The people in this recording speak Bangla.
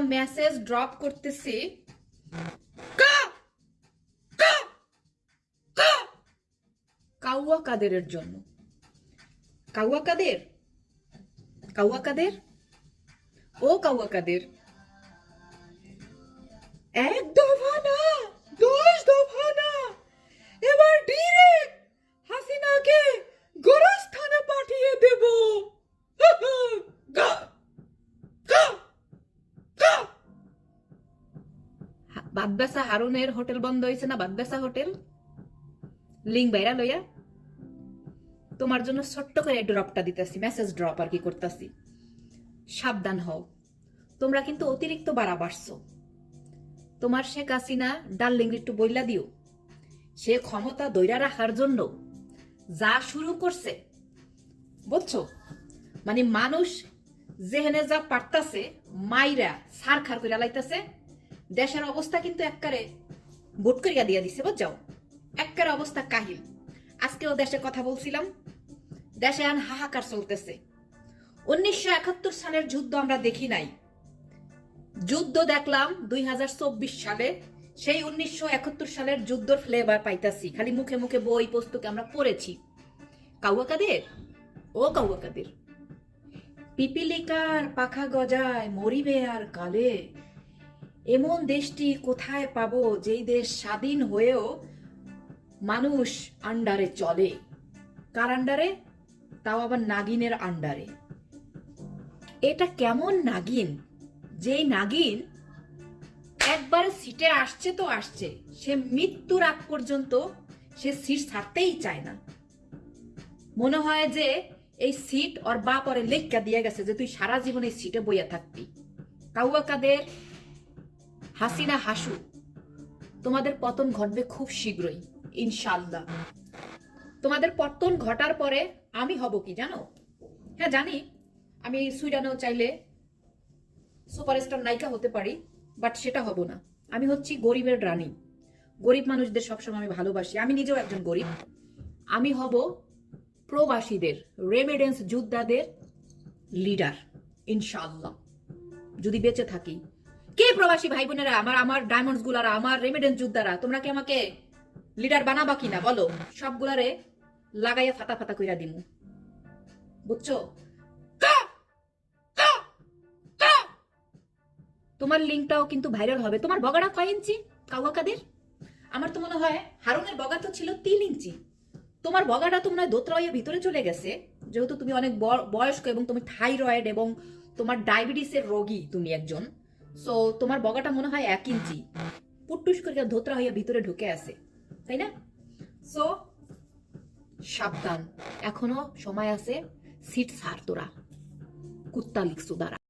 মেসেজ ড্রপ করতেছি! কাউয়া কাদেরের জন্য। কাউয়া কাদের? কাউয়া কাদের? ও কাউয়া কাদের। এক দফা না। বাদবাসা হারুনের হোটেল বন্ধ হয়েছে না? বাদবাসা হোটেল? লিঙ্ক বাইরা লইয়া? তোমার জন্য ছোট্ট করে ড্রপটা দিতেছি, মেসেজ ড্রপ আর কি করতেছি। সাবধান হও। তোমরা কিন্তু অতিরিক্ত বাড়া বাড়ছো। তোমার শেখ হাসিনা ডার্লিং একটু বইলা দিও। সে ক্ষমতা দৈরা রাখার জন্য যা শুরু করছে, বুঝছ? মানে মানুষ যেহেনে যা পারতাছে, মাইরা সার খার করে লাইতাছে দেশের অবস্থা কিন্তু এককারে বুট করিয়া দিয়া দিছে, বুঝছ? এককারে অবস্থা কাহিল। আজকেও দেশে কথা বলছিলাম, দেশে আন হাহাকার চলতেছে। উনিশশো একাত্তর সালের যুদ্ধ আমরা দেখি নাই। যুদ্ধ দেখলাম দুই হাজার চব্বিশ সালে, সেই উনিশশো একাত্তর সালের যুদ্ধর ফ্লেভার পাইতাছি। খালি মুখে মুখে বই, পুস্তকে আমরা পড়েছি। কাউয়া কাদের? ও কাউয়া কাদের। পিপিলিকার পাখা গজায় মরিবে আর কালে এমন দেশটি কোথায় পাবো যেই দেশ স্বাধীন হয়েও মানুষ আন্ডারে চলে? কার আন্ডারে? তাও আবার নাগিনের আন্ডারে। এটা কেমন নাগিন? যেই নাগিন একবার সিটে আসছে তো আসছে, সে মৃত্যুর আগ পর্যন্ত সে সিট ছাড়তেই চায় না। মনে হয় যে এই সিট ওর বাপ ওরে লেখা দিয়ে গেছে যে তুই সারা জীবন এই সিটে বইয়া থাকবি। কাউয়া কাদের হাসিনা হাসু তোমাদের পতন ঘটবে খুব শীঘ্রই ইনশাল্লাহ তোমাদের পতন ঘটার পরে আমি হব কি, জানো? হ্যাঁ জানি। আমি সুইডানেও চাইলে সুপারস্টার নায়িকা হতে পারি, বাট সেটা হব না। আমি হচ্ছি গরিবের রানী। গরিব মানুষদের সবসময় আমি ভালোবাসি। আমি নিজেও একজন গরিব। আমি হব প্রবাসীদের রেমিডেন্স যোদ্ধাদের লিডার ইনশাল্লাহ যদি বেঁচে থাকি কে প্রবাসী ভাই বোনেরা আমার আমার ডায়মন্ডস গুলারা, আমার রেমিডেন্স যোদ্ধারা, তোমরা কি আমাকে লিডার বানাবা কিনা? বলো। সবগুলারে লাগাইয়া ফাতা ফাতা কইরা দিমু। বুঝছ! তোমার লিঙ্কটাও কিন্তু ভাইরাল হবে। তোমার বগাটা কয় ইঞ্চি? কাউয়া কাদের আমার তো মনে হয় হারুনের বগা তো ছিল তিন ইঞ্চি। তোমার বগাটা তো মনে হয় ভিতরে চলে গেছে। যেহেতু তুমি অনেক বয়- বয়স্ক এবং তুমি থাইরয়েড এবং তোমার ডায়াবেটিসের রোগী তুমি একজন। সো তোমার বগাটা মনে হয় এক ইঞ্চি। পুটুস করে ধোতরা হইয়া ভিতরে ঢুকে আছে, তাই না? সো সাবধান। এখনও সময় আছে, সিট সার তোরা। কুত্তা লিখছো দ্বারা